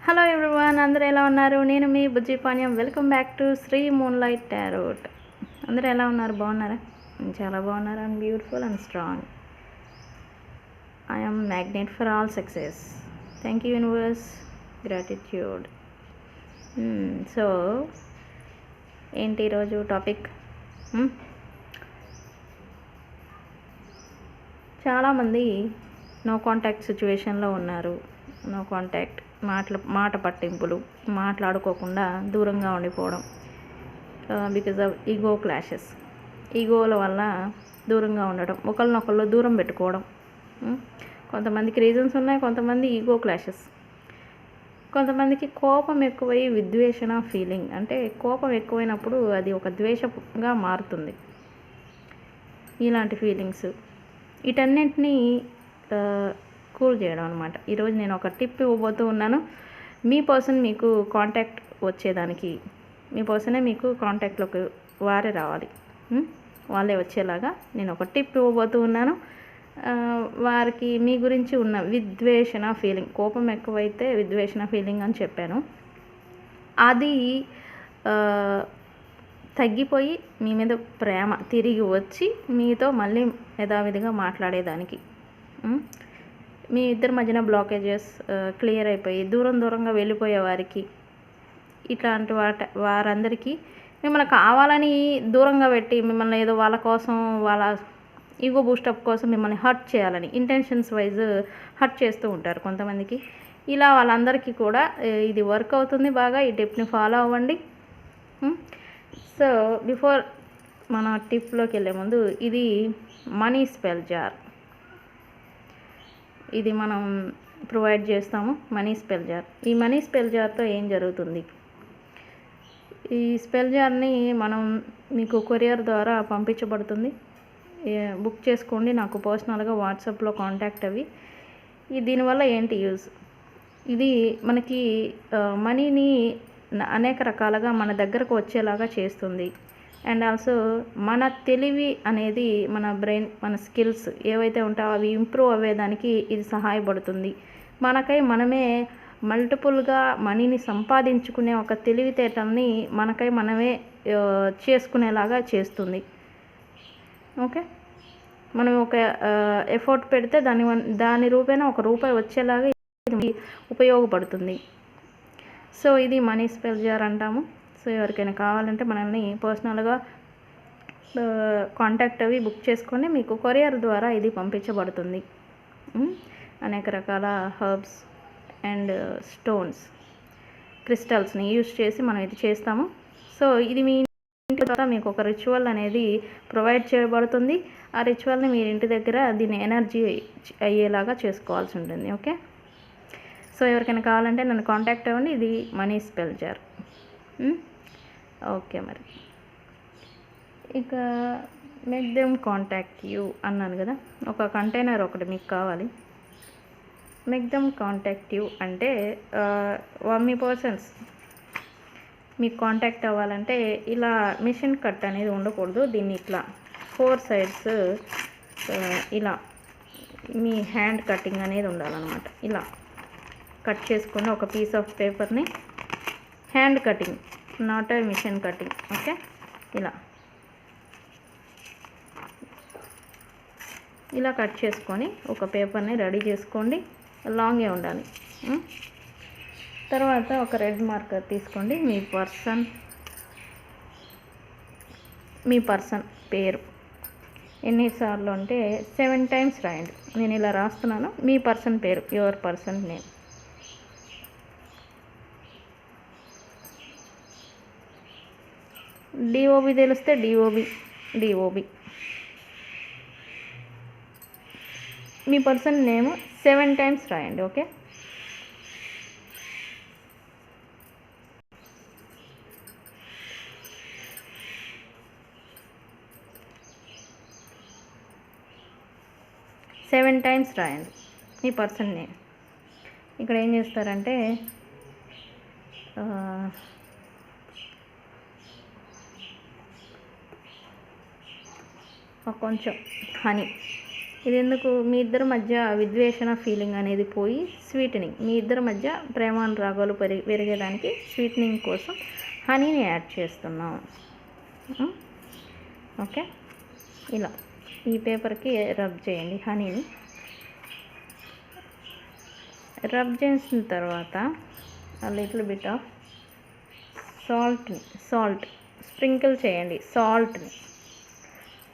Hello everyone అందరూ ఎలా ఉన్నారు? నేను మీ Bujji Panyam. Welcome back to Sri Moonlight Tarot అందరూ ఎలా ఉన్నారు? బాగున్నారా? చాలా బాగున్నారు and beautiful and strong I'm magnet for all success thank you universe gratitude so ఏంటి ఈరోజు టాపిక్ hmm? చాలామంది నో కాంటాక్ట్ సిచ్యువేషన్లో ఉన్నారు. నో కాంటాక్ట్ మాటల మాట పట్టింపులు మాట్లాడుకోకుండా దూరంగా ఉండిపోవడం. బికాజ్ ఆఫ్ ఈగో క్లాషెస్ ఈగోల వల్ల దూరంగా ఉండడం ఒకరినొకళ్ళు దూరం పెట్టుకోవడం. కొంతమందికి రీజన్స్ ఉన్నాయి కొంతమంది ఈగో క్లాషెస్ కొంతమందికి కోపం ఎక్కువై విద్వేషణ ఫీలింగ్ అంటే కోపం ఎక్కువైనప్పుడు అది ఒక ద్వేషంగా మారుతుంది. ఇలాంటి ఫీలింగ్స్ వీటన్నింటినీ కూల్ చేయడం అనమాట ఈరోజు నేను ఒక టిప్ ఇవ్వబోతూ ఉన్నాను. మీ పర్సన్ మీకు కాంటాక్ట్ వచ్చేదానికి మీ పర్సనే మీకు కాంటాక్ట్లోకి వారే రావాలి. వాళ్ళే వచ్చేలాగా నేను ఒక టిప్ ఇవ్వబోతూ ఉన్నాను. వారికి మీ గురించి ఉన్న విద్వేషణ ఫీలింగ్ కోపం ఎక్కువైతే విద్వేషణ ఫీలింగ్ అని చెప్పాను. అది తగ్గిపోయి మీ మీద ప్రేమ తిరిగి వచ్చి మీతో మళ్ళీ యథావిధిగా మాట్లాడేదానికి. మీ ఇద్దరి మధ్యన బ్లాకేజెస్ క్లియర్ అయిపోయి దూరం దూరంగా వెళ్ళిపోయే వారికి ఇట్లాంటి వాట వారందరికీ మిమ్మల్ని కావాలని దూరంగా పెట్టి మిమ్మల్ని ఏదో వాళ్ళ కోసం వాళ్ళ ఈగో బూస్టప్ కోసం మిమ్మల్ని హర్ట్ చేయాలని ఇంటెన్షన్స్ వైజ్ హర్ట్ చేస్తూ ఉంటారు కొంతమందికి. ఇలా వాళ్ళందరికీ కూడా ఇది వర్క్ అవుతుంది బాగా ఈ టిప్ని ఫాలో అవ్వండి. సో బిఫోర్ మన టిప్లోకి వెళ్ళే ముందు ఇది మనీ స్పెల్ జార్ ఇది మనం ప్రొవైడ్ చేస్తాము మనీ స్పెల్ జార్. ఈ మనీ స్పెల్ జార్తో ఏం జరుగుతుంది? ఈ స్పెల్ జార్ని మనం మీకు కొరియర్ ద్వారా పంపించబడుతుంది. బుక్ చేసుకోండి. నాకు పర్సనల్గా వాట్సాప్లో కాంటాక్ట్ అవి. ఈ దీనివల్ల ఏంటి యూజ్? ఇది మనకి మనీని అనేక రకాలుగా మన దగ్గరకు వచ్చేలాగా చేస్తుంది. అండ్ ఆల్సో మన తెలివి అనేది మన బ్రెయిన్ మన స్కిల్స్ ఏవైతే ఉంటాయో అవి ఇంప్రూవ్ అవ్వేదానికి ఇది సహాయపడుతుంది. మనకై మనమే మల్టిపుల్గా మనీని సంపాదించుకునే ఒక తెలివితేటల్ని మనకై మనమే చేసుకునేలాగా చేస్తుంది. ఓకే మనం ఒక ఎఫర్ట్ పెడితే దాని వన్- దాని రూపేణ ఒక రూపాయి వచ్చేలాగా ఇది ఉపయోగపడుతుంది. సో ఇది మనీ స్పెల్ జార్ అంటాము. ఎవరికైనా కావాలంటే మనల్ని పర్సనల్గా కాంటాక్ట్ అవి బుక్ చేసుకొని మీకు కొరియర్ ద్వారా ఇది పంపించబడుతుంది. అనేక రకాల హర్బ్స్ అండ్ స్టోన్స్ క్రిస్టల్స్ని యూజ్ చేసి మనం ఇది చేస్తాము. సో ఇది మీ ఇంటి ద్వారా మీకు ఒక రిచువల్ అనేది ప్రొవైడ్ చేయబడుతుంది. ఆ రిచువల్ని మీ ఇంటి దగ్గర దీన్ని ఎనర్జీ అయ్యేలాగా చేసుకోవాల్సి ఉంటుంది. ఓకే? సో ఎవరికైనా కావాలంటే నన్ను కాంటాక్ట్ అవ్వండి. ఇది మనీ స్పెల్ జార్. ఓకే మరి. ఇక మేక్ దెమ్ కాంటాక్ట్ యూ అన్నాను కదా ఒక కంటైనర్ ఒకటి మీకు కావాలి. మేక్ దెమ్ కాంటాక్ట్ యూ అంటే మీ పర్సన్స్ మీకు కాంటాక్ట్ అవ్వాలంటే ఇలా మిషన్ కట్ అనేది ఉండకూడదు. దీన్ని ఇట్లా ఫోర్ సైడ్స్ ఇలా మీ హ్యాండ్ కటింగ్ అనేది ఉండాలన్నమాట. ఇలా కట్ చేసుకుని ఒక పీస్ ఆఫ్ పేపర్ని hand cutting not a machine cutting okay? ఇలా. ఇలా కట్ చేసుకొని ఒక పేపర్ని రెడీ చేసుకోండి లాంగే ఉండాలి. తర్వాత ఒక రెడ్ మార్కర్ తీసుకోండి మీ పర్సన్ మీ పర్సన్ పేరు. ఎన్నిసార్లు అంటే సెవెన్ టైమ్స్ రాయండి. నేను ఇలా రాస్తున్నాను మీ పర్సన్ పేరు యువర్ పర్సన్ నేమ్. డిఓబి తెలిస్తే డిఓబి డిఓబి మీ పర్సన్ నేమ్ సెవెన్ టైమ్స్ రాయండి ఓకే సెవెన్ టైమ్స్ రాయండి మీ పర్సన్ నేమ్ ఇక్కడ ఏం చేస్తారంటే ఆ, ఒక కొంచెం హనీ. ఇది ఎందుకు మీ ఇద్దరి మధ్య విద్వేషణ ఫీలింగ్ అనేది పోయి స్వీటనింగ్ మీ ఇద్దరి మధ్య ప్రేమానురాగాలు పెరిగి పెరిగేదానికి స్వీటనింగ్ కోసం హనీని యాడ్ చేస్తున్నాం. ఓకే? ఇలా. ఈ పేపర్కి రబ్ చేయండి హనీని రబ్ చేసిన తర్వాత లిటిల్ బిట్ ఆఫ్ సాల్ట్ని సాల్ట్ స్ప్రింకిల్ చేయండి సాల్ట్ని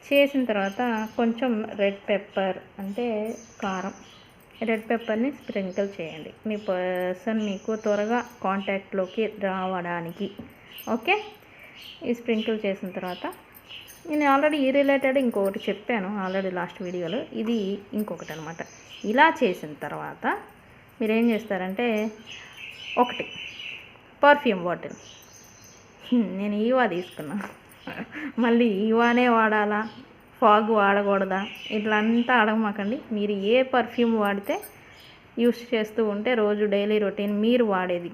చేసిన తర్వాత కొంచెం రెడ్ పెప్పర్ అంటే కారం. రెడ్ పెప్పర్ని స్ప్రింకిల్ చేయండి. మీ పర్సన్ మీకు త్వరగా కాంటాక్ట్లోకి రావడానికి. ఓకే? ఈ స్ప్రింకిల్ చేసిన తర్వాత నేను ఆల్రెడీ ఈ రిలేటెడ్ ఇంకొకటి చెప్పాను ఆల్రెడీ లాస్ట్ వీడియోలో. ఇది ఇంకొకటి అనమాట ఇలా చేసిన తర్వాత మీరు ఏం చేస్తారంటే ఒకటి పర్ఫ్యూమ్ బాటిల్. నేను ఈవా తీసుకున్నాను మళ్ళీ ఇవానే వాడాలా? ఫాగ్ వాడకూడదా? ఇట్లా అంతా అడగమాకండి. మీరు ఏ పర్ఫ్యూమ్ వాడితే యూస్ చేస్తూ ఉంటే రోజు డైలీ రొటీన్ మీరు వాడేది.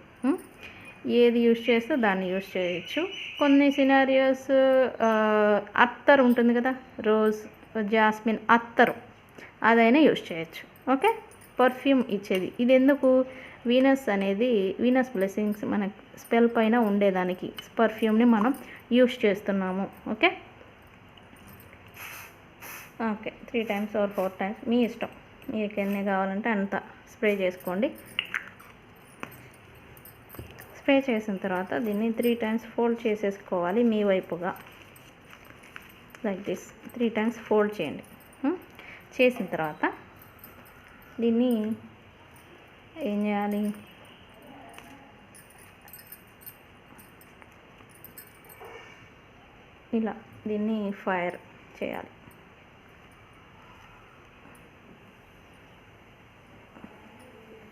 ఏది యూస్ చేస్తే దాన్ని యూస్ చేయొచ్చు. కొన్ని సినారియోస్ అత్తర్ ఉంటుంది కదా? రోజ్ జాస్మిన్ అత్తరు. అదైనా యూస్ చేయొచ్చు. ఓకే? పర్ఫ్యూమ్ ఇచ్చేది. ఇది ఎందుకు వీనస్ అనేది వీనస్ బ్లెస్సింగ్స్ మనకు స్పెల్ పైన ఉండేదానికి. పర్ఫ్యూమ్ని మనం యూస్ చేస్తున్నాము. Okay? Okay. Three times or four times. మీ ఇష్టం. మీకు ఎన్ని కావాలంటే అంత స్ప్రే చేసుకోండి. స్ప్రే చేసిన తర్వాత దీన్ని త్రీ టైమ్స్ ఫోల్డ్ చేసేసుకోవాలి మీ వైపుగా. Like this. Three times fold చేయండి. చేసిన తర్వాత దీన్ని ఏం చేయాలి? ఇలా దీన్ని ఫైర్ చేయాలి.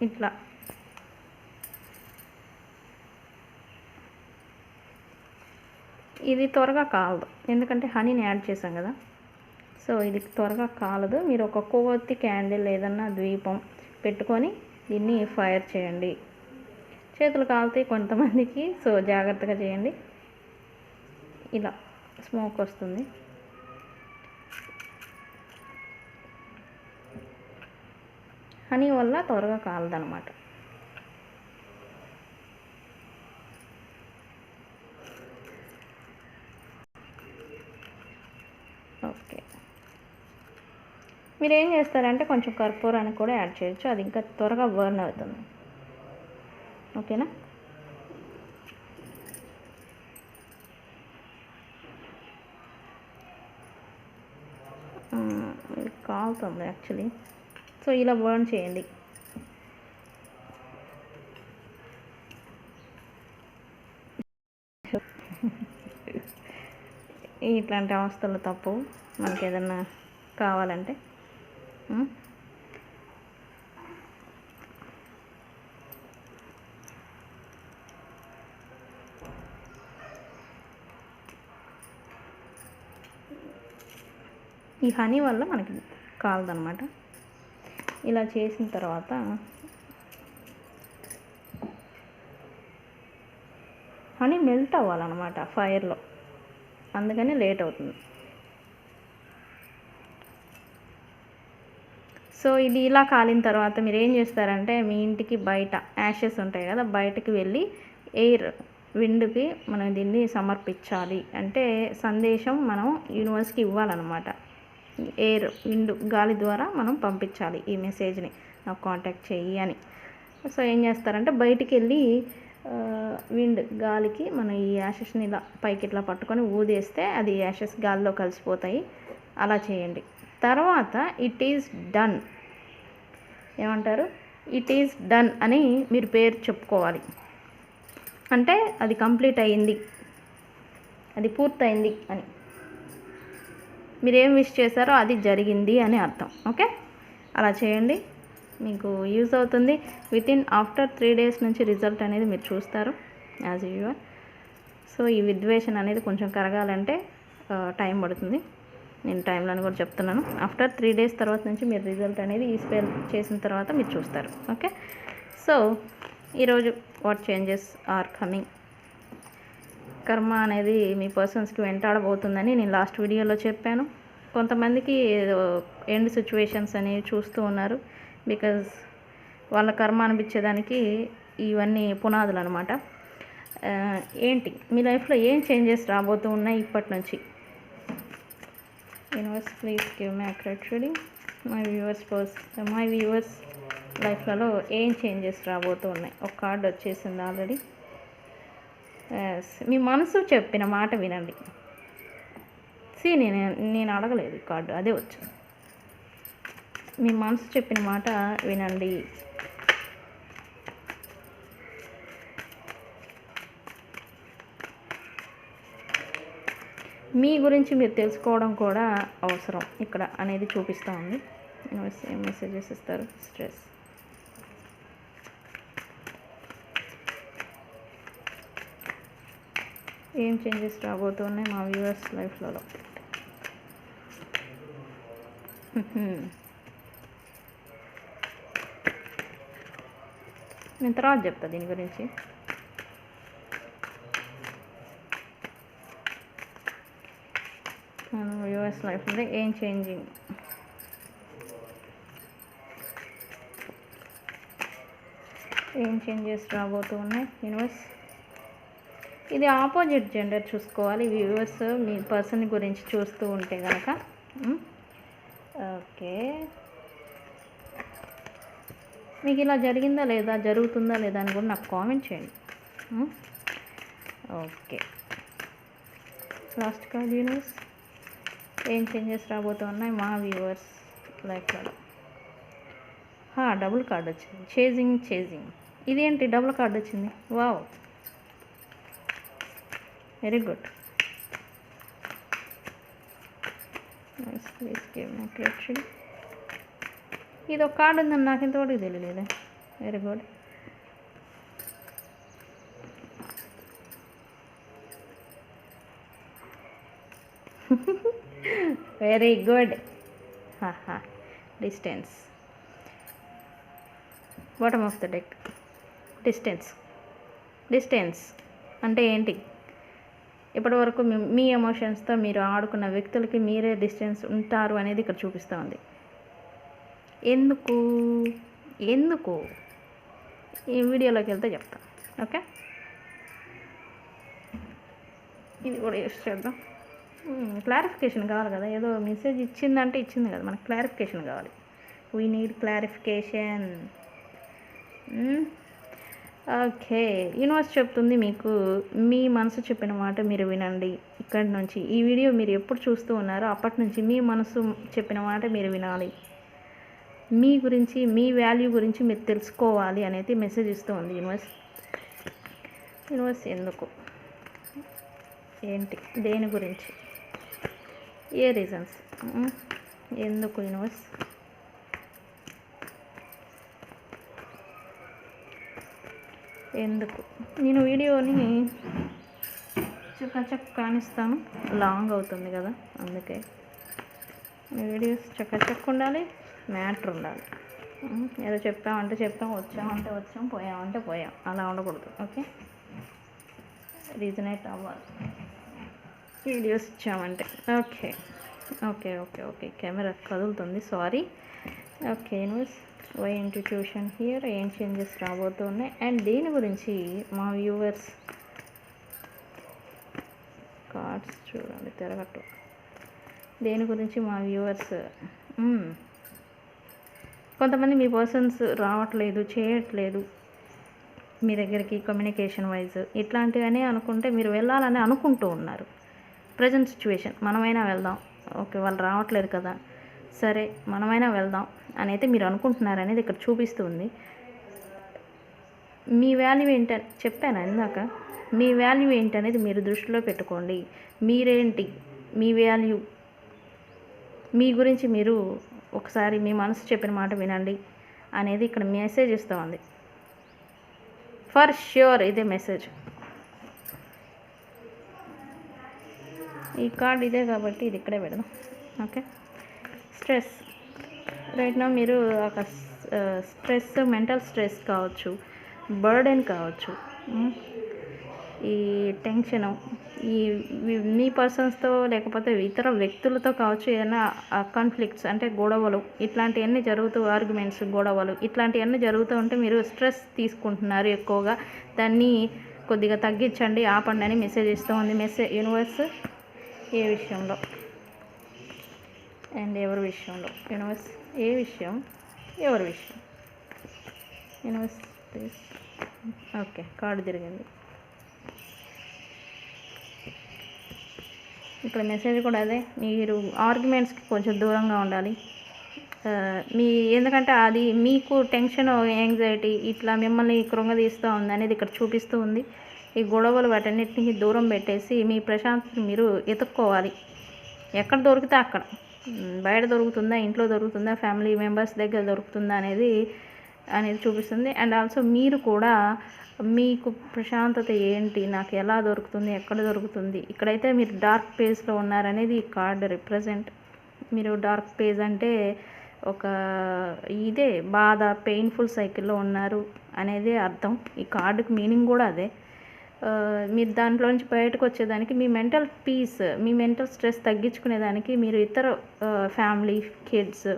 ఇట్లా. ఇది త్వరగా కాలదు. ఎందుకంటే హనీని యాడ్ చేసాం కదా. సో ఇది త్వరగా కాలదు. మీరు ఒక కొవ్వొత్తి క్యాండిల్ ఏదన్నా ద్వీపం పెట్టుకొని దీన్ని ఫైర్ చేయండి. చేతులు కాలుతాయి కొంతమందికి. సో జాగ్రత్తగా చేయండి. ఇలా. స్మోక్ వస్తుంది. హనీ వల్ల త్వరగా కాలదనమాట ఓకే. మీరు ఏం చేస్తారంటే కొంచెం కర్పూరాన్ని కూడా యాడ్ చేయొచ్చు. అది ఇంకా త్వరగా బర్న్ అవుతుంది. ఓకేనా? కాలుతుంది యాక్చువల్లీ. సో ఇలా బర్న్ చేయండి. ఇట్లాంటి అవస్థలు తప్పు. మనకి ఏదన్నా కావాలంటే ఈ హనీ వల్ల మనకి కాలదనమాట ఇలా చేసిన తర్వాత హనీ మెల్ట్ అవ్వాలన్నమాట ఫైర్లో. అందుకని లేట్ అవుతుంది. సో ఇది ఇలా కాలిన తర్వాత మీరు ఏం చేస్తారంటే మీ ఇంటికి బయట యాషెస్ ఉంటాయి కదా బయటకు వెళ్ళి ఎయిర్ విండ్కి మనం దీన్ని సమర్పించాలి. అంటే సందేశం మనం యూనివర్స్కి ఇవ్వాలన్నమాట. ఎయిర్ విండ్ గాలి ద్వారా మనం పంపించాలి ఈ మెసేజ్ని. నాకు కాంటాక్ట్ చేయి అని. సో ఏం చేస్తారంటే బయటికి వెళ్ళి విండ్ గాలికి మనం ఈ యాషెస్ని ఇలా పైకి ఇట్లా పట్టుకొని ఊదేస్తే అది యాషెస్ గాలిలో కలిసిపోతాయి. అలా చేయండి. తర్వాత ఇట్ ఈజ్ డన్. ఏమంటారు? ఇట్ ఈజ్ డన్ అని మీరు పేరు చెప్పుకోవాలి. అంటే అది కంప్లీట్ అయ్యింది. అది పూర్తయింది అని. మీరు ఏం విష్ చేశారో అది జరిగింది అని అర్థం. ఓకే? అలా చేయండి. మీకు యూజ్ అవుతుంది. వితిన్ ఆఫ్టర్ త్రీ డేస్ నుంచి రిజల్ట్ అనేది మీరు చూస్తారు యాజ్ యూజువల్. సో ఈ విద్వేషన్ అనేది కొంచెం కరగాలంటే టైం పడుతుంది. నేను టైంలో కూడా చెప్తున్నాను. ఆఫ్టర్ త్రీ డేస్ తర్వాత నుంచి మీరు రిజల్ట్ అనేది ఈ స్పెల్ చేసిన తర్వాత మీరు చూస్తారు. ఓకే? సో ఈరోజు వాట్ చేంజెస్ ఆర్ కమింగ్? కర్మ అనేది మీ పర్సన్స్కి వెంటాడబోతుందని నేను లాస్ట్ వీడియోలో చెప్పాను. కొంతమందికి ఎండ్ సిచ్యువేషన్స్ అనేవి చూస్తూ ఉన్నారు. బికాజ్ వాళ్ళ కర్మ అనిపించేదానికి ఇవన్నీ పునాదులు అనమాట ఏంటి? మీ లైఫ్లో ఏం చేంజెస్ రాబోతూ ఉన్నాయి ఇప్పటి నుంచి universe please give my accurate reading. My viewers purse my viewers లైఫ్లలో ఏం చేంజెస్ రాబోతూ ఉన్నాయి? ఒక కార్డు వచ్చేసింది ఆల్రెడీ. మీ మనసు చెప్పిన మాట వినండి. సి నేను నేను అడగలేదు కార్డు. అదే వచ్చింది మీ మనసు చెప్పిన మాట వినండి. మీ గురించి మీరు తెలుసుకోవడం కూడా అవసరం. ఇక్కడ అనేది చూపిస్తూ ఉంది. మెసేజెస్ ఇస్తారు. స్ట్రెస్ ఏం చేంజెస్ రాబోతున్నాయి మా వ్యూవర్స్ లైఫ్లలో? నేను తర్వాత చెప్తా దీని గురించి. వ్యూవర్స్ లైఫ్లో ఏం చేంజింగ్ ఏం చేంజెస్ రాబోతూ ఉన్నాయి యూనివర్స్ ఇది ఆపోజిట్ జెండర్ చూసుకోవాలి వ్యూవర్స్ మీ పర్సన్ గురించి చూస్తూ ఉంటే కనుక ఓకే. మీకు ఇలా జరిగిందా లేదా జరుగుతుందా లేదా అని కూడా నాకు కామెంట్ చేయండి. ఓకే. లాస్ట్ కార్డ్ వ్యూవర్స్ ఏం చేంజెస్ రాబోతున్నాయి మా వ్యూవర్స్ లైక్ డబుల్ కార్డ్ వచ్చింది. చేజింగ్ చేజింగ్ ఇదేంటి? డబుల్ కార్డ్ వచ్చింది. Wow. Very good please give me creation ఇది ఒక కార్డు ఉందని నాకు ఇంతవరకు తెలియలేదు very good very good distance bottom of the deck distance distance అంటే ఏంటి ఇప్పటివరకు మీ ఎమోషన్స్తో మీరు ఆడుకున్న వ్యక్తులకి మీరే డిస్టెన్స్ ఉంటారు అనేది ఇక్కడ చూపిస్తూ ఉంది ఎందుకు? ఎందుకు? ఈ వీడియోలోకి వెళ్తే చెప్తా. ఓకే? ఇది కూడా యూస్ చేద్దాం. క్లారిఫికేషన్ కావాలి కదా. ఏదో మెసేజ్ ఇచ్చిందంటే ఇచ్చింది కదా. మనకు క్లారిఫికేషన్ కావాలి. We need clarification okay universe చెప్తుంది మీకు మీ మనసు చెప్పిన మాట మీరు వినండి. ఇక్కడి నుంచి ఈ వీడియో మీరు ఎప్పుడు చూస్తూ ఉన్నారో అప్పటి నుంచి మీ మనసు చెప్పిన మాట మీరు వినాలి. మీ గురించి మీ వాల్యూ గురించి మీరు తెలుసుకోవాలి అనేది మెసేజ్ ఇస్తూ ఉంది యూనివర్స్. యూనివర్స్ ఎందుకు? ఏంటి? దేని గురించి? ఏ రీజన్స్? ఎందుకు యూనివర్స్? ఎందుకు? నేను వీడియోని చక్క కానిస్తాను. లాంగ్ అవుతుంది కదా అందుకే. వీడియోస్ చక్క చక్క ఉండాలి మ్యాటర్ ఉండాలి. ఏదో చెప్పామంటే చెప్పాం వచ్చామంటే వచ్చాం పోయామంటే పోయాం. అలా ఉండకూడదు ఓకే? రీజనేట్ అవ్వాలి. వీడియోస్ ఇచ్చామంటే. Okay. Okay okay okay. Camera కదులుతుంది sorry. Okay news why intuition here ఏం చేంజెస్ రాబోతున్నాయి అండ్ దీని గురించి మా వ్యూవర్స్ కార్డ్స్ చూడండి తిరగట్టు. దేని గురించి మా వ్యూవర్స్ కొంతమంది మీ పర్సన్స్ రావట్లేదు చేయట్లేదు మీ దగ్గరికి కమ్యూనికేషన్ వైజ్ ఇట్లాంటివన్నీ అనుకుంటే మీరు వెళ్ళాలని అనుకుంటూ ఉన్నారు. ప్రజెంట్ సిచ్యువేషన్ మనమైనా వెళ్దాం. ఓకే వాళ్ళు రావట్లేదు కదా. సరే మనమైనా వెళ్దాం అని అయితే మీరు అనుకుంటున్నారు అనేది ఇక్కడ చూపిస్తుంది. మీ వాల్యూ ఏంటని చెప్పాను ఇందాక? మీ వాల్యూ ఏంటనేది మీరు దృష్టిలో పెట్టుకోండి. మీరేంటి? మీ వాల్యూ మీ గురించి మీరు ఒకసారి మీ మనసు చెప్పిన మాట వినండి అనేది ఇక్కడ మెసేజ్ ఇస్తూ ఉంది ఫర్ ష్యూర్ ఇదే మెసేజ్ ఈ కార్డ్ ఇదే కాబట్టి ఇది ఇక్కడే పెడదాం. Okay stress. రైట్ నా మీరు ఒక స్ట్రెస్ మెంటల్ స్ట్రెస్ కావచ్చు బర్డెన్ కావచ్చు ఈ టెన్షను ఈ మీ పర్సన్స్తో లేకపోతే ఇతర వ్యక్తులతో కావచ్చు ఏదైనా కాన్ఫ్లిక్ట్స్ అంటే గొడవలు ఇట్లాంటివన్నీ జరుగుతూ ఆర్గ్యుమెంట్స్ గొడవలు ఇట్లాంటివన్నీ జరుగుతూ ఉంటే మీరు స్ట్రెస్ తీసుకుంటున్నారు ఎక్కువగా. దాన్ని కొద్దిగా తగ్గించండి ఆపండి అని మెసేజ్ ఇస్తూ ఉంది మెసేజ్ యూనివర్స్ ఏ విషయంలో. అండ్ ఎవరి విషయంలో? యూనివర్స్ ఏ విషయం? ఎవరి విషయం? Universe please. ఓకే కార్డు తిరిగింది. ఇక్కడ మెసేజ్ కూడా అదే మీరు ఆర్గ్యుమెంట్స్కి కొంచెం దూరంగా ఉండాలి. మీ ఎందుకంటే అది మీకు టెన్షన్ యాంగ్జైటీ ఇట్లా మిమ్మల్ని కృంగదీస్తూ ఉంది అనేది ఇక్కడ చూపిస్తూ ఉంది. ఈ గొడవలు వాటన్నిటిని దూరం పెట్టేసి మీ ప్రశాంతతను మీరు ఎతుక్కోవాలి. ఎక్కడ దొరికితే అక్కడ. బయట దొరుకుతుందా ఇంట్లో దొరుకుతుందా ఫ్యామిలీ మెంబర్స్ దగ్గర దొరుకుతుందా అనేది అనేది చూపిస్తుంది. అండ్ ఆల్సో మీరు కూడా మీకు ప్రశాంతత ఏంటి నాకు ఎలా దొరుకుతుంది ఎక్కడ దొరుకుతుంది ఇక్కడైతే మీరు డార్క్ పేజ్లో ఉన్నారనేది ఈ కార్డ్ రిప్రజెంట్. మీరు డార్క్ పేజ్ అంటే ఒక ఇదే బాధ పెయిన్ఫుల్ సైకిల్లో ఉన్నారు అనేది అర్థం. ఈ కార్డుకి మీనింగ్ కూడా అదే. మీరు దాంట్లో నుంచి బయటకు వచ్చేదానికి మీ మెంటల్ పీస్ మీ మెంటల్ స్ట్రెస్ తగ్గించుకునేదానికి మీరు ఇతర ఫ్యామిలీ కిడ్స్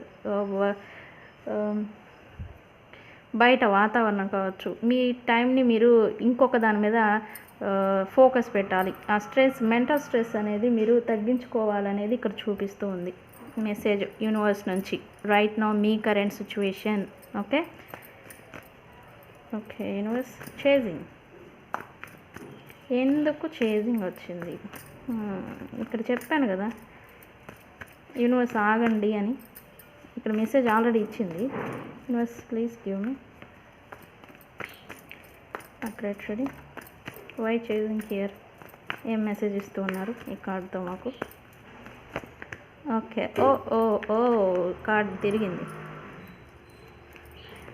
బయట వాతావరణం కావచ్చు మీ టైంని మీరు ఇంకొక దాని మీద ఫోకస్ పెట్టాలి. ఆ స్ట్రెస్ మెంటల్ స్ట్రెస్ అనేది మీరు తగ్గించుకోవాలనేది ఇక్కడ చూపిస్తూ ఉంది మెసేజ్ యూనివర్స్ నుంచి. రైట్ నో మీ current situation okay okay universe chasing ఎందుకు చేజింగ్ వచ్చింది? ఇక్కడ చెప్పాను కదా. యూనివర్స్ ఆగండి అని. ఇక్కడ మెసేజ్ ఆల్రెడీ ఇచ్చింది. Universe please give me update ready. Why chasing here ఏం మెసేజ్ ఇస్తూ ఉన్నారు? ఈ కార్డ్తో మాకు. ఓకే. ఓ ఓ ఓ కార్డ్ తిరిగింది.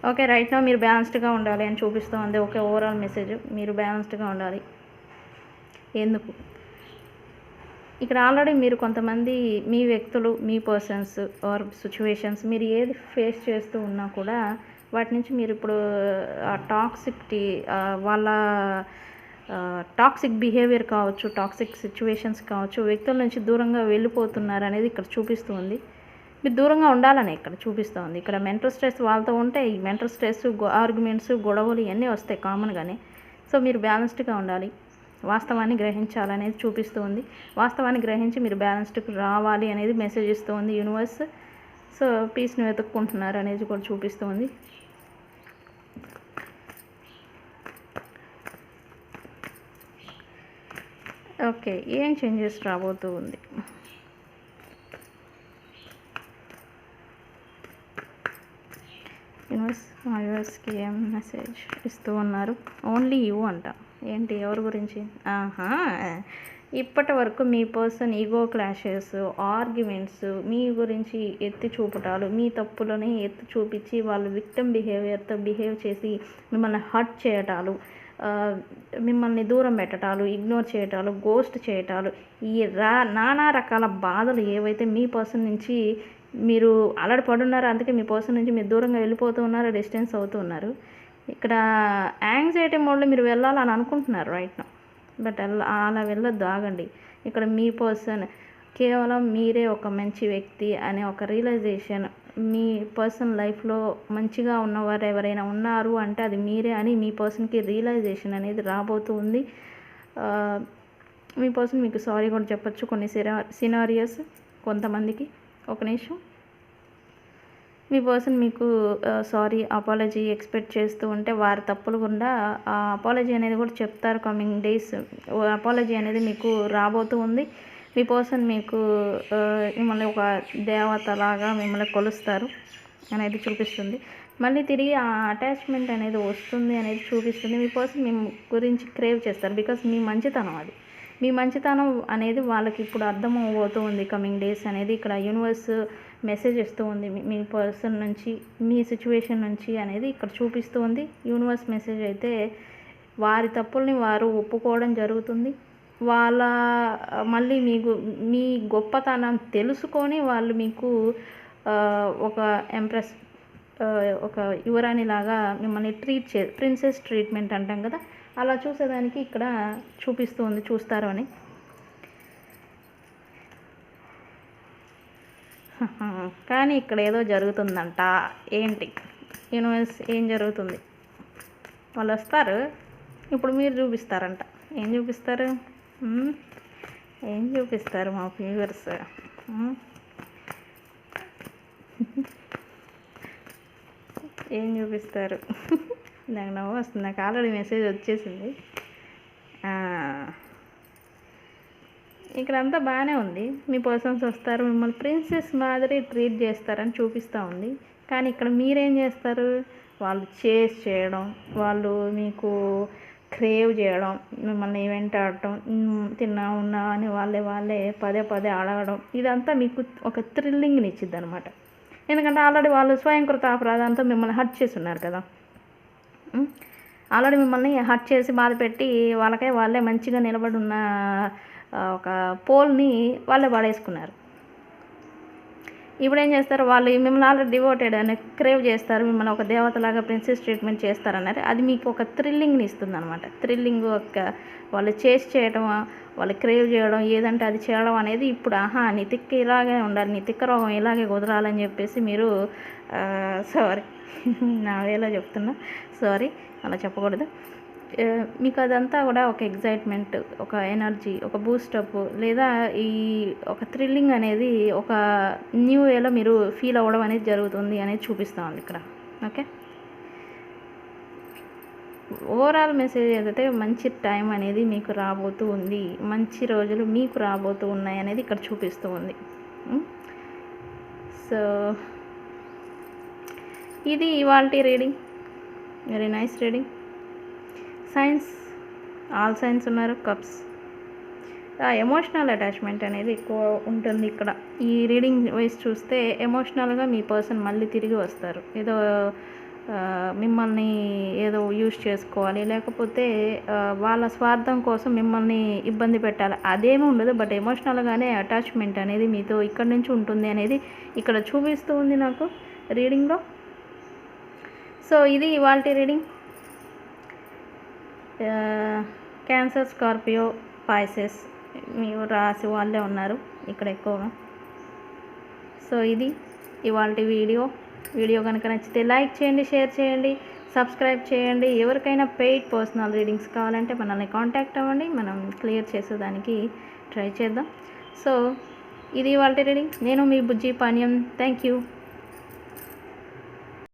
ఓకే రైట్ నా మీరు బ్యాలెన్స్డ్గా ఉండాలి అని చూపిస్తూ ఉంది. ఓకే ఓవరాల్ మెసేజ్ మీరు బ్యాలెన్స్డ్గా ఉండాలి. ఎందుకు? ఇక్కడ ఆల్రెడీ మీరు కొంతమంది మీ వ్యక్తులు మీ పర్సన్స్ ఆర్ సిచ్యువేషన్స్ మీరు ఏది ఫేస్ చేస్తూ ఉన్నా కూడా వాటి నుంచి మీరు ఇప్పుడు టాక్సిక్టీ వాళ్ళ టాక్సిక్ బిహేవియర్ కావచ్చు టాక్సిక్ సిచ్యువేషన్స్ కావచ్చు వ్యక్తుల నుంచి దూరంగా వెళ్ళిపోతున్నారు అనేది ఇక్కడ చూపిస్తూ ఉంది మీరు దూరంగా ఉండాలని ఇక్కడ చూపిస్తుంది. ఇక్కడ మెంటల్ స్ట్రెస్ వాళ్ళతో ఉంటే ఈ మెంటల్ స్ట్రెస్ ఆర్గ్యుమెంట్స్ గొడవలు ఇవన్నీ వస్తాయి కామన్గానే సో మీరు బ్యాలెన్స్డ్గా ఉండాలి. వాస్తవాన్ని గ్రహించాలనేది చూపిస్తూ ఉంది వాస్తవాన్ని గ్రహించి మీరు బ్యాలెన్స్డ్కి రావాలి అనేది మెసేజ్ ఇస్తూ ఉంది యూనివర్స్. సో పీస్ని వెతుక్కుంటున్నారు అనేది కూడా చూపిస్తూ ఉంది ఓకే ఏం చేంజెస్ రాబోతూ ఉంది? యూనివర్స్ మా యూనివర్స్కి ఏం మెసేజ్ ఇస్తూ ఉన్నారు? ఓన్లీ యూ అంట. ఏంటి? ఎవరి గురించి? ఆహా. ఇప్పటి వరకు మీ పర్సన్ ఈగో క్లాషెస్ ఆర్గ్యుమెంట్స్ మీ గురించి ఎత్తి చూపటాలు మీ తప్పులని ఎత్తి చూపించి వాళ్ళు విక్టమ్ బిహేవియర్తో బిహేవ్ చేసి మిమ్మల్ని హర్ట్ చేయటాలు మిమ్మల్ని దూరం పెట్టటాలు ఇగ్నోర్ చేయటాలు గోస్ట్ చేయటాలు ఈ రా నానా రకాల బాధలు ఏవైతే మీ పర్సన్ నుంచి మీరు అలడపడున్నారు అందుకే మీ పర్సన్ నుంచి మీరు దూరంగా వెళ్ళిపోతూ ఉన్నారు డిస్టెన్స్ అవుతూ ఉన్నారు. ఇక్కడ యాంగ్జైటీ మోడ్లో మీరు వెళ్ళాలని అనుకుంటున్నారు రైట్ నా బట్ అలా అలా వెళ్ళొద్దు ఆగండి. ఇక్కడ మీ పర్సన్ కేవలం మీరే ఒక మంచి వ్యక్తి అనే ఒక రియలైజేషన్ మీ పర్సన్ లైఫ్లో మంచిగా ఉన్నవారు ఎవరైనా ఉన్నారు అంటే అది మీరే అని మీ పర్సన్కి రియలైజేషన్ అనేది రాబోతూ ఉంది. మీ పర్సన్ మీకు సారీ కూడా చెప్పచ్చు కొన్ని సిరా సినారియస్ కొంతమందికి. ఒక నిమిషం. మీ పర్సన్ మీకు సారీ అపాలజీ ఎక్స్పెక్ట్ చేస్తూ ఉంటే వారి తప్పులు గుండా ఆ అపాలజీ అనేది కూడా చెప్తారు కమింగ్ డేస్. అపాలజీ అనేది మీకు రాబోతూ ఉంది. మీ పర్సన్ మీకు మిమ్మల్ని ఒక దేవత లాగా మిమ్మల్ని కొలుస్తారు అనేది చూపిస్తుంది. మళ్ళీ తిరిగి ఆ అటాచ్మెంట్ అనేది వస్తుంది అనేది చూపిస్తుంది. మీ పర్సన్ మీ గురించి క్రేవ్ చేస్తారు. బికాస్ మీ మంచితనం అది. మీ మంచితనం అనేది వాళ్ళకి ఇప్పుడు అర్థం అవబోతూ ఉంది కమింగ్ డేస్ అనేది. ఇక్కడ యూనివర్స్ మెసేజ్ ఇస్తూ ఉంది. మీ- మీ పర్సన్ నుంచి మీ సిచ్యువేషన్ నుంచి అనేది ఇక్కడ చూపిస్తూ ఉంది. యూనివర్స్ మెసేజ్ అయితే వారి తప్పుల్ని వారు ఒప్పుకోవడం జరుగుతుంది. వాళ్ళ మళ్ళీ మీకు మీ గొప్పతనం తెలుసుకొని వాళ్ళు మీకు ఒక ఎంప్రెస్ ఒక యువరాణి లాగా మిమ్మల్ని ట్రీట్ చే ప్రిన్సెస్ ట్రీట్మెంట్ అంటాం కదా? అలా చూసేదానికి ఇక్కడ చూపిస్తుంది చూస్తారు అని. కానీ ఇక్కడ ఏదో జరుగుతుందంట. ఏంటి? యూనివర్స్ ఏం జరుగుతుంది? వాళ్ళు వస్తారు. ఇప్పుడు మీరు చూపిస్తారంట. ఏం చూపిస్తారు? ఏం చూపిస్తారు మా వ్యూవర్స్ ఏం చూపిస్తారు? నాకు నవ్వు వస్తుంది. నాకు ఆల్రెడీ మెసేజ్ వచ్చేసింది. ఇక్కడ అంతా బాగానే ఉంది. మీ పర్సన్స్ వస్తారు మిమ్మల్ని ప్రిన్సెస్ మాదిరి ట్రీట్ చేస్తారని చూపిస్తూ ఉంది. కానీ ఇక్కడ మీరేం చేస్తారు? వాళ్ళు చేస్ చేయడం వాళ్ళు మీకు క్రేవ్ చేయడం మిమ్మల్ని ఈవెంట్ ఆడటం తిన్నా ఉన్నా అని వాళ్ళే వాళ్ళే పదే పదే అడగడం ఇదంతా మీకు ఒక థ్రిల్లింగ్ని ఇచ్చిద్ది అనమాట ఎందుకంటే ఆల్రెడీ వాళ్ళు స్వయంకృత అపరాధంతో మిమ్మల్ని హర్ట్ చేసి ఉన్నారు కదా ఆల్రెడీ మిమ్మల్ని హర్ట్ చేసి బాధ పెట్టి వాళ్ళకే వాళ్ళే మంచిగా నిలబడి ఉన్న ఒక పోల్ని వాళ్ళే పడేసుకున్నారు ఇప్పుడు ఏం చేస్తారు? వాళ్ళు మిమ్మల్ని ఆల్రెడీ డివోటెడ్ అని క్రేవ్ చేస్తారు. మిమ్మల్ని ఒక దేవతలాగా ప్రిన్సెస్ ట్రీట్మెంట్ చేస్తారన్నారు. అది మీకు ఒక థ్రిల్లింగ్ని ఇస్తుంది అనమాట థ్రిల్లింగ్ ఒక వాళ్ళు చేసి చేయడం వాళ్ళు క్రేవ్ చేయడం ఏదంటే అది చేయడం అనేది ఇప్పుడు ఆహా నీ తిక్క ఇలాగే ఉండాలి నీ తిక్క రోగం ఇలాగే కుదరాలని చెప్పేసి మీరు సారీ నా వేలో చెప్తున్నా. సారీ అలా చెప్పకూడదు. మీకు అదంతా కూడా ఒక ఎగ్జైట్మెంట్ ఒక ఎనర్జీ ఒక బూస్టప్ లేదా ఈ ఒక థ్రిల్లింగ్ అనేది ఒక న్యూ వేలో మీరు ఫీల్ అవ్వడం అనేది జరుగుతుంది అనేది చూపిస్తాం ఇక్కడ. ఓకే ఓవరాల్ మెసేజ్ ఏదైతే మంచి టైం అనేది మీకు రాబోతూ ఉంది మంచి రోజులు మీకు రాబోతూ ఉన్నాయి అనేది ఇక్కడ చూపిస్తూ ఉంది. Hmm? సో ఇది ఇవాళ reading very nice reading signs all signs ఉన్నారు కప్స్. ఎమోషనల్ అటాచ్మెంట్ అనేది ఎక్కువ ఉంటుంది ఇక్కడ. ఈ రీడింగ్ వైస్ చూస్తే ఎమోషనల్గా మీ పర్సన్ మళ్ళీ తిరిగి వస్తారు. ఏదో మిమ్మల్ని ఏదో యూజ్ చేసుకోవాలి లేకపోతే వాళ్ళ స్వార్థం కోసం మిమ్మల్ని ఇబ్బంది పెట్టాలి. అదేమీ ఉండదు బట్ ఎమోషనల్గానే అటాచ్మెంట్ అనేది మీతో ఇక్కడ నుంచి ఉంటుంది అనేది ఇక్కడ చూపిస్తూ ఉంది నాకు రీడింగ్లో. సో ఇది ఇవాళ రీడింగ్. క్యాన్సర్ స్కార్పియో పాయిసెస్ మీరు రాసి వాళ్ళే ఉన్నారు ఇక్కడ ఎక్కువగా. సో ఇది ఇవాళ వీడియో. వీడియో కనుక నచ్చితే లైక్ చేయండి షేర్ చేయండి సబ్స్క్రైబ్ చేయండి. ఎవరికైనా పెయిడ్ పర్సనల్ రీడింగ్స్ కావాలంటే మనల్ని కాంటాక్ట్ అవ్వండి. మనం క్లియర్ చేసేదానికి ట్రై చేద్దాం. సో ఇది వాళ్ళ రీడింగ్. నేను మీ బుజ్జి పానీయం థ్యాంక్ యూ.